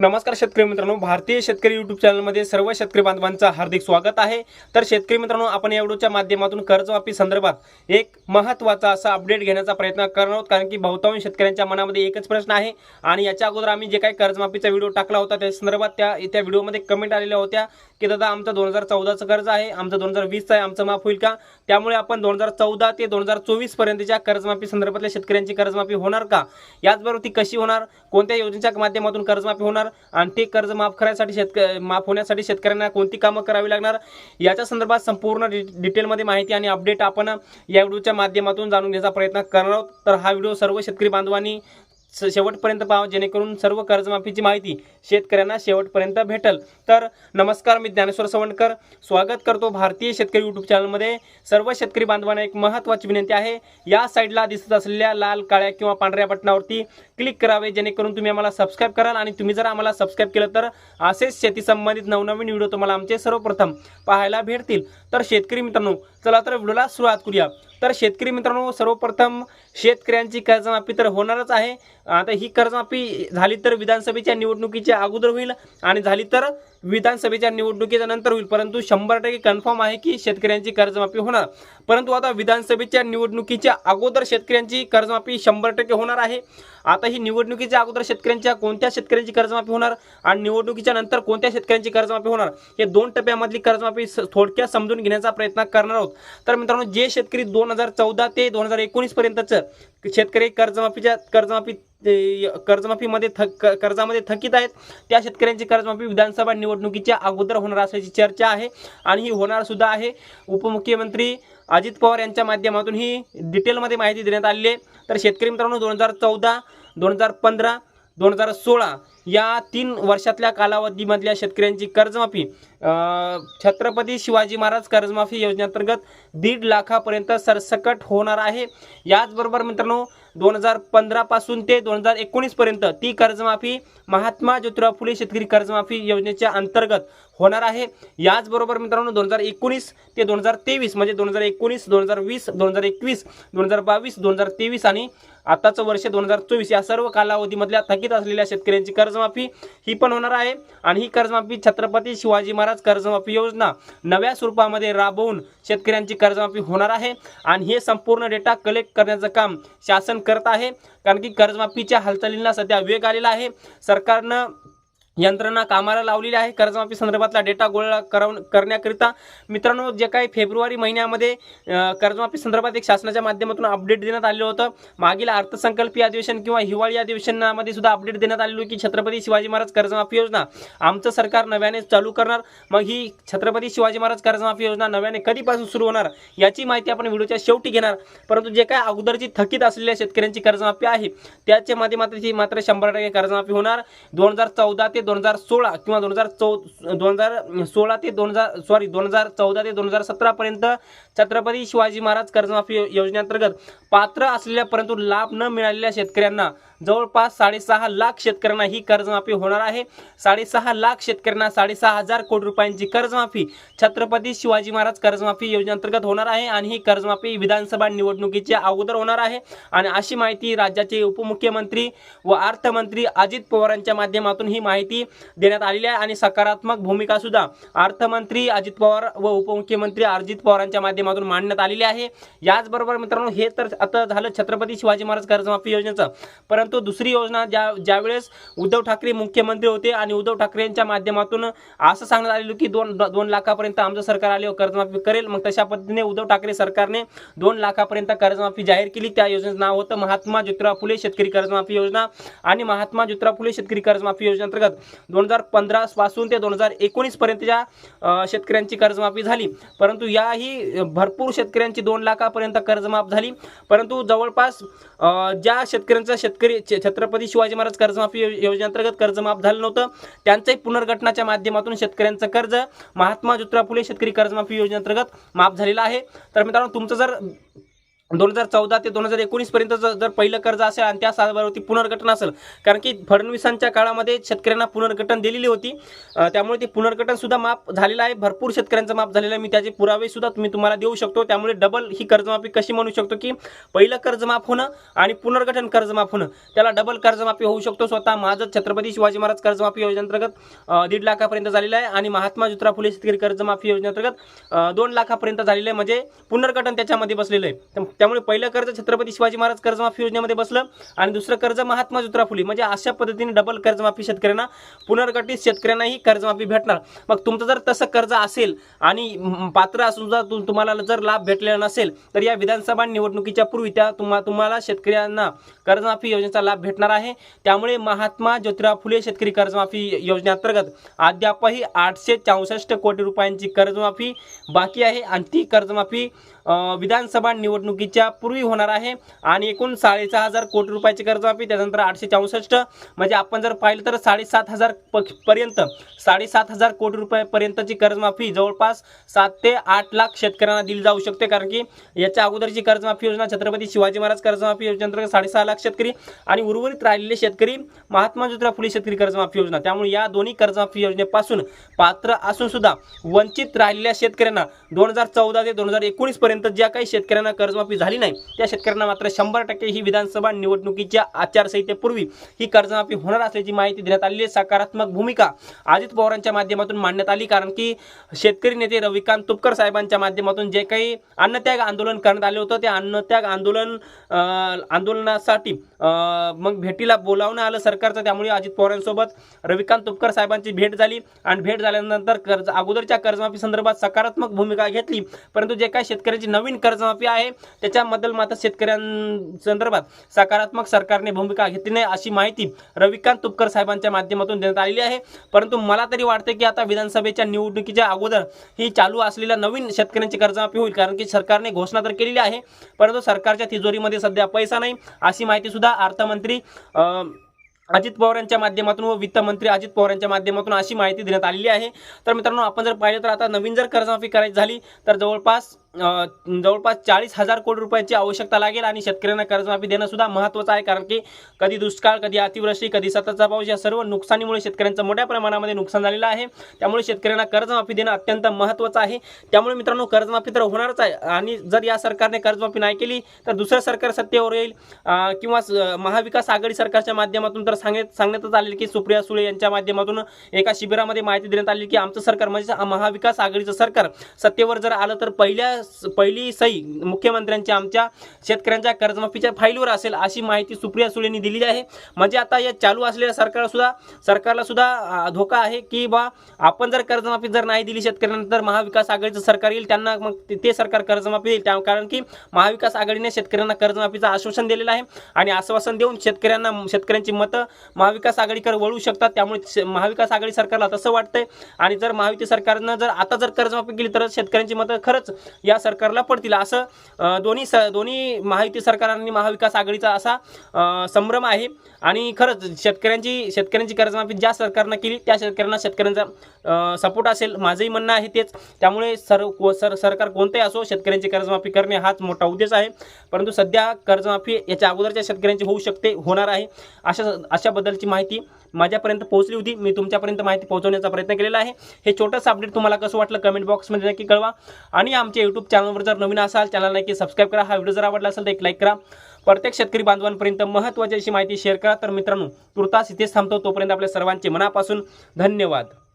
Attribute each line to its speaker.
Speaker 1: नमस्कार शेतकरी मित्रांनो भारतीय शेतकरी युट्यूब चॅनलमध्ये सर्व शेतकरी बांधवांचं हार्दिक स्वागत आहे. तर शेतकरी मित्रांनो आपण या व्हिडिओच्या माध्यमातून कर्जमाफी संदर्भात एक महत्त्वाचा असा अपडेट घेण्याचा प्रयत्न करणार आहोत कारण की बहुतांश शेतकऱ्यांच्या मनामध्ये एकच प्रश्न आहे. आणि याच्या अगोदर आम्ही जे काही कर्जमाफीचा व्हिडिओ टाकला होता त्या संदर्भात त्या त्या व्हिडिओमध्ये कमेंट आलेल्या होत्या की दादा आमचं दोन हजार चौदाचं कर्ज आहे आमचं दोन हजार वीसचं आहे आमचं माफ होईल का? त्यामुळे आपण दोन हजार चौदा ते दोन हजार चोवीसपर्यंतच्या कर्जमाफी संदर्भातल्या शेतकऱ्यांची कर्जमाफी होणार का? याचबरोबर ती कशी होणार? कोणत्या योजनेच्या माध्यमातून कर्जमाफी होणार? आणि ते कर्ज माफ करायसाठी शेतक माफ होण्यासाठी शेतकऱ्यांना कोणती कामं करावी लागणार? याच्या संदर्भात संपूर्ण डि डिटेलमध्ये माहिती आणि अपडेट आपण या व्हिडिओच्या माध्यमातून जाणून घेण्याचा प्रयत्न करणार आहोत. तर हा व्हिडिओ सर्व शेतकरी बांधवांनी शेवटपर्यंत पाहावं जेणेकरून सर्व कर्जमाफीची माहिती शेतकऱ्यांना शेवटपर्यंत भेटल. तर नमस्कार मी ज्ञानेश्वर सवंडकर. स्वागत करतो भारतीय शेतकरी यूट्यूब चॅनलमध्ये सर्व शेतकरी बांधवांना एक महत्त्वाची विनंती आहे. या साईडला दिसत असलेल्या लाल काळ्या किंवा पांढऱ्या बटनावरती क्लिक करावे जेणेकरून तुम्ही आम्हाला सबस्क्राईब कराल आणि तुम्ही जर आम्हाला सबस्क्राईब केलं तर असेच शेती संबंधित नवनवीन व्हिडिओ तुम्हाला आमचे सर्वप्रथम पाहायला भेटतील. तर शेतकरी मित्रांनो चला तर व्हिडिओला सुरुवात करूया. तर शेतकरी मित्रांनो सर्वप्रथम शेतकऱ्यांची कर्जमाफी तर होणारच आहे. आता ही कर्जमाफी झाली तर विधानसभेच्या निवडणुकीच्या अगोदर होईल आणि झाली तर विधानसभेच्या निवडणुकीच्या नंतर होईल. परंतु शंभर टक्के कन्फर्म आहे की शेतकऱ्यांची कर्जमाफी होणार. परंतु आता विधानसभेच्या निवडणुकीच्या अगोदर शेतकऱ्यांची कर्जमाफी शंभर टक्के होणार आहे. आता ही निवडणुकीच्या अगोदर शेतकऱ्यांच्या कोणत्या शेतकऱ्यांची कर्जमाफी होणार आणि निवडणुकीच्या नंतर कोणत्या शेतकऱ्यांची कर्जमाफी होणार हे दोन टप्प्यामधली कर्जमाफी स- थोडक्यात समजून घेण्याचा प्रयत्न करणार आहोत. तर मित्रांनो जे शेतकरी दोन हजार चौदा ते दोन हजार एकोणीसपर्यंतचं शेतकरी कर्जमाफीच्या कर्जमाफी ते कर्जमाफीमध्ये थक क- कर्जामध्ये थकीत आहेत. त्या शेतकऱ्यांची कर्जमाफी विधानसभा निवडणुकीच्या अगोदर होणार असल्याची चर्चा आहे आणि ही होणार सुद्धा आहे. उपमुख्यमंत्री अजित पवार यांच्या माध्यमातून ही डिटेलमध्ये माहिती देण्यात आलेली आहे. तर शेतकरी मित्रांनो दोन हजार चौदा दोन हजार पंधरा दोन हजार सोळा या तीन वर्षातल्या कालावधीमधल्या शेतकऱ्यांची कर्जमाफी छत्रपती शिवाजी महाराज कर्जमाफी योजनेअंतर्गत दीड लाखापर्यंत सरसकट होणार आहे याचबरोबर मित्रांनो दोन हजार पंधरापासून ते दोन हजार एकोणीसपर्यंत ती कर्जमाफी महात्मा ज्योतिराव फुले शेतकरी कर्जमाफी योजनेच्या अंतर्गत होणार आहे याचबरोबर मित्रांनो दोन हजार एकोणीस ते दोन हजार तेवीस म्हणजे दोन हजार एकोणीस दोन हजार वीस दोन हजार एकवीस दोन हजार बावीस दोन हजार तेवीस आणि आताचं वर्ष दोन हजार चोवीस या सर्व कालावधीमधल्या थकीत असलेल्या शेतकऱ्यांची कर्ज कर्जमाफी ही पण होणार आहे. आणि ही कर्जमाफी छत्रपती शिवाजी महाराज कर्जमाफी योजना नव्या स्वरूपामध्ये राबवून शेतकऱ्यांची कर्जमाफी होणार आहे. आणि हे संपूर्ण डेटा कलेक्ट करण्याचं काम शासन करत आहे. कारण की कर्जमाफीच्या हालचालींना सध्या वेग आलेला आहे. सरकारनं यंत्रणा कामाला लावलेली आहे. कर्जमाफी संदर्भातला डेटा गोळा करव करण्याकरिता मित्रांनो जे काही फेब्रुवारी महिन्यामध्ये कर्जमाफी संदर्भात एक शासनाच्या माध्यमातून अपडेट देण्यात आलेलं होतं. मागील अर्थसंकल्पीय अधिवेशन किंवा हिवाळी अधिवेशनामध्ये सुद्धा अपडेट देण्यात आलेलो की छत्रपती शिवाजी महाराज कर्जमाफी योजना आमचं सरकार नव्याने चालू करणार. मग ही छत्रपती शिवाजी महाराज कर्जमाफी योजना नव्याने कधीपासून सुरू होणार याची माहिती आपण व्हिडिओच्या शेवटी घेणार. परंतु जे काय अगोदरची थकीत असलेल्या शेतकऱ्यांची कर्जमाफी आहे त्याच्या माध्यमातून मात्र शंभर टक्के कर्जमाफी होणार. दोन हजार चौदा ते दोन हजार सोळा किंवा दोन हजार चौ दोन हजार सोळा ते दोन हजार सॉरी दोन हजार चौदा ते दोन हजार सतरापर्यंत छत्रपती शिवाजी महाराज कर्जमाफी योजनेअंतर्गत पात्र असलेल्या परंतु लाभ न मिळालेल्या शेतकऱ्यांना जवळपास साडेसहा लाख शेतकऱ्यांना ही कर्जमाफी होणार आहे. साडेसहा लाख शेतकऱ्यांना साडेसहा हजार कोटी रुपयांची कर्जमाफी छत्रपती शिवाजी महाराज कर्जमाफी योजनेअंतर्गत होणार आहे आणि ही कर्जमाफी विधानसभा निवडणुकीच्या अगोदर होणार आहे. आणि अशी माहिती राज्याचे उपमुख्यमंत्री व अर्थमंत्री अजित पवारांच्या माध्यमातून ही माहिती देण्यात आलेली आहे. आणि सकारात्मक भूमिका सुद्धा अर्थमंत्री अजित पवार व उपमुख्यमंत्री अजित पवारांच्या माध्यमातून मांडण्यात आलेली आहे. याचबरोबर मित्रांनो हे तर आता झालं छत्रपती शिवाजी महाराज कर्जमाफी योजनेचं. परंतु दुसरी योजना ज्या ज्यावेळेस उद्धव ठाकरे मुख्यमंत्री होते आणि उद्धव ठाकरे यांच्या माध्यमातून असं सांगण्यात आलेलं की दोन दोन लाखापर्यंत आमचं सरकार आले कर्जमाफी करेल मग तशा पद्धतीने उद्धव ठाकरे सरकारने दोन लाखापर्यंत कर्जमाफी जाहीर केली. त्या योजनेचं नाव होतं महात्मा ज्योतिराव फुले शेतकरी कर्जमाफी योजना. आणि महात्मा ज्योतिराव फुले शेतकरी कर्जमाफी योजनेअंतर्गत दोन हजार पंधरा पासून ते दोन हजार एकोणीस पर्यंतच्या शेतकऱ्यांची कर्जमाफी झाली. परंतु याही भरपूर शेतकऱ्यांची दोन लाखापर्यंत कर्जमाफ झाली. परंतु जवळपास ज्या शेतकऱ्यांचा शेतकरी छत्रपती शिवाजी महाराज कर्जमाफी योजनेअंतर्गत कर्जमाफ झालं नव्हतं त्यांचंही पुनर्गठनाच्या माध्यमातून शेतकऱ्यांचं कर्ज महात्मा ज्योतिराव फुले शेतकरी कर्जमाफी योजनेअंतर्गत माफ झालेलं आहे. तर मित्रांनो तुमचं जर दोन हजार चौदा ते दोन हजार एकोणीस पर्यंत जर पहिलं कर्ज असेल आणि त्या साधावरती पुनर्गठन असेल कारण की फडणवीसांच्या काळामध्ये शेतकऱ्यांना पुनर्गठन दिलेली होती. त्यामुळे ते पुनर्गठन सुद्धा माफ झालेलं आहे. भरपूर शेतकऱ्यांचं माफ झालेलं आहे. मी त्याचे पुरावे सुद्धा मी तुम्हाला देऊ शकतो. त्यामुळे डबल ही कर्जमाफी कशी म्हणू शकतो की पहिलं कर्जमाफ होणं आणि पुनर्गठन कर्जमाफ होणं त्याला डबल कर्जमाफी होऊ शकतो. स्वतः माझं छत्रपती शिवाजी महाराज कर्जमाफी योजनेअंतर्गत दीड लाखापर्यंत झालेलं आहे आणि महात्मा ज्योतिराव फुले शेतकरी कर्जमाफी योजनेअंतर्गत दोन लाखापर्यंत झालेलं आहे. म्हणजे पुनर्गठन त्याच्यामध्ये बसलेलं आहे. त्यामुळे पहिलं कर्ज छत्रपती शिवाजी महाराज कर्जमाफी योजनेमध्ये बसलं आणि दुसरं कर्ज महात्मा ज्योतिराव फुले म्हणजे अशा पद्धतीने डबल कर्जमाफी शेतकऱ्यांना पुनर्गठित शेतकऱ्यांनाही कर्जमाफी भेटणार. मग तुमचं जर तसं कर्ज असेल आणि पात्र असून जर तुम्हाला जर लाभ भेटलेला नसेल तर या विधानसभा निवडणुकीच्या पूर्वी त्या तुम्हा तुम्हाला शेतकऱ्यांना कर्जमाफी योजनेचा लाभ भेटणार आहे. त्यामुळे महात्मा ज्योतिराव फुले शेतकरी कर्जमाफी योजनेअंतर्गत अद्यापही आठशे चौसष्ट कोटी रुपयांची कर्जमाफी बाकी आहे आणि ती कर्जमाफी विधानसभा निवडणुकी मुदतीच्या पूर्वी होणार आहे. आणि एकूण साडेसहा हजार कोटी रुपयाची कर्जमाफी त्यानंतर आठशे चौसष्ट. म्हणजे आपण जर पाहिलं तर साडेसात हजार प- पर्यंत साडेसात हजार कोटी रुपयापर्यंतची कर्जमाफी जवळपास सात ते आठ लाख शेतकऱ्यांना दिली जाऊ शकते. कारण की याच्या अगोदरची कर्जमाफी योजना छत्रपती शिवाजी महाराज कर्जमाफी योजनेअंतर्गत साडेसहा लाख शेतकरी आणि उर्वरित राहिलेले शेतकरी महात्मा ज्योतिराव फुले शेतकरी कर्जमाफी योजना. त्यामुळे या दोन्ही कर्जमाफी योजनेपासून पात्र असून सुद्धा वंचित राहिलेल्या शेतकऱ्यांना दोन हजार चौदा ते दोन हजार एकोणीस पर्यंत ज्या काही शेतकऱ्यांना कर्जमाफी झाली नाही. त्या शेतकऱ्यांना मात्र शंभर टक्के ही विधानसभा निवडणुकीच्या आचारसंहितेपूर्वी ही कर्जमाफी होणार असल्याची माहिती देण्यात आलेली आहे. सकारात्मक भूमिका अजित पवारांच्या माध्यमातून मांडण्यात आली. कारण की शेतकरी नेते रविकांत तुपकर साहेबांच्या माध्यमातून जे काही अन्नत्याग आंदोलन करण्यात आले होतं ते अन्नत्याग आंदोलन आंदोलनासाठी मग भेटीला बोलावणं आलं सरकारचं. त्यामुळे अजित पवारांसोबत रविकांत तुपकर साहेबांची भेट झाली. आणि भेट झाल्यानंतर कर्ज अगोदरच्या कर्जमाफी संदर्भात सकारात्मक भूमिका घेतली. परंतु जे काही शेतकऱ्यांची नवीन कर्जमाफी आहे त्याच्याबद्दल मात्र शेतकऱ्यांसंदर्भात सकारात्मक सरकारने भूमिका घेतली नाही अशी माहिती रविकांत तुपकर साहेबांच्या माध्यमातून देण्यात आलेली आहे. परंतु मला तरी वाटते की आता विधानसभेच्या निवडणुकीच्या अगोदर ही चालू असलेल्या नवीन शेतकऱ्यांची कर्जमाफी होईल कारण की सरकारने घोषणा तर केलेली आहे परंतु सरकारच्या तिजोरीमध्ये सध्या पैसा नाही. अशी माहिती सुद्धा अर्थमंत्री अजित पवार यांच्या माध्यमातून व वित्तमंत्री अजित पवार यांच्या माध्यमातून अशी माहिती देण्यात आलेली आहे. तर मित्रांनो आपण जर पाहिलं तर आता नवीन जर कर्जमाफी करायची झाली तर जवळपास जवळपास चाळीस हजार कोटी रुपयाची आवश्यकता लागेल आणि शेतकऱ्यांना कर्जमाफी देणं सुद्धा महत्त्वाचं आहे कारण की कधी दुष्काळ कधी अतिवृष्टी कधी सततचा पाऊस या सर्व नुकसानीमुळे शेतकऱ्यांचं मोठ्या प्रमाणामध्ये नुकसान झालेलं आहे. त्यामुळे शेतकऱ्यांना कर्जमाफी देणं अत्यंत महत्त्वाचं आहे. त्यामुळे मित्रांनो कर्जमाफी तर होणारच आहे. आणि जर या सरकारने कर्जमाफी नाही केली तर दुसरं सरकार सत्तेवर येईल. किंवा स- महाविकास आघाडी सरकारच्या माध्यमातून तर सांगण्यात सांगण्यातच आलेलं की सुप्रिया सुळे यांच्या माध्यमातून एका शिबिरामध्ये माहिती देण्यात आली की आमचं सरकार म्हणजे महाविकास आघाडीचं सरकार सत्तेवर जर आलं तर पहिल्या पहिली सही मुख्यमंत्र्यांच्या आमच्या शेतकऱ्यांच्या कर्जमाफीच्या फाईलवर असेल अशी माहिती सुप्रिया सुळेंनी दिलेली आहे. म्हणजे आता या चालू असलेल्या सरकारसुद्धा सरकारलासुद्धा सरकारला सुद्धा धोका आहे की बा आपण जर कर्जमाफी जर नाही दिली शेतकऱ्यांना तर महाविकास आघाडीचं सरकार येईल त्यांना मग ते- ते सरकार कर्जमाफी देईल. त्या कारण की महाविकास आघाडीने शेतकऱ्यांना कर्जमाफीचं आश्वासन दिलेलं आहे आणि आश्वासन देऊन शेतकऱ्यांना शेतकऱ्यांची मतं महाविकास आघाडीकडे वळू शकतात. त्यामुळे महाविकास आघाडी सरकारला तसं वाटतंय. आणि जर महायुती सरकारनं जर आता जर कर्जमाफी केली तर शेतकऱ्यांची मतं खरंच या सरकारला पडतील. असं दोन्ही स दोन्ही महायुती सरकार आणि महाविकास आघाडीचा असा संभ्रम आहे. आणि खरंच शेतकऱ्यांची शेतकऱ्यांची कर्जमाफी ज्या सरकारनं केली त्या शेतकऱ्यांना शेतकऱ्यांचा सपोर्ट असेल. माझंही म्हणणं आहे तेच. त्यामुळे सर को- सर सरकार कोणतंही असो शेतकऱ्यांची कर्जमाफी करणे हाच मोठा उद्देश आहे. परंतु सध्या कर्जमाफी याच्या अगोदरच्या शेतकऱ्यांची होऊ शकते होणार आहे. अशा अशाबद्दलची माहिती माझ्यापर्यंत पोहोचली होती. मी तुमच्यापर्यंत माहिती पोहोचवण्याचा प्रयत्न केलेला आहे. हे छोटंसं अपडेट तुम्हाला कसं वाटलं कमेंट बॉक्समध्ये नक्की कळवा. आणि आमच्या यूट्यूब चॅनलवर जर नवीन असाल चॅनल नक्की सबस्क्राईब करा. हा व्हिडिओ जर आवडला असेल तर एक लाईक करा. प्रत्येक शेतकरी बांधवांपर्यंत महत्त्वाची अशी माहिती शेअर करा. तर मित्रांनो तुर्तास इथेच थांबतो. तोपर्यंत आपल्या सर्वांचे मनापासून धन्यवाद.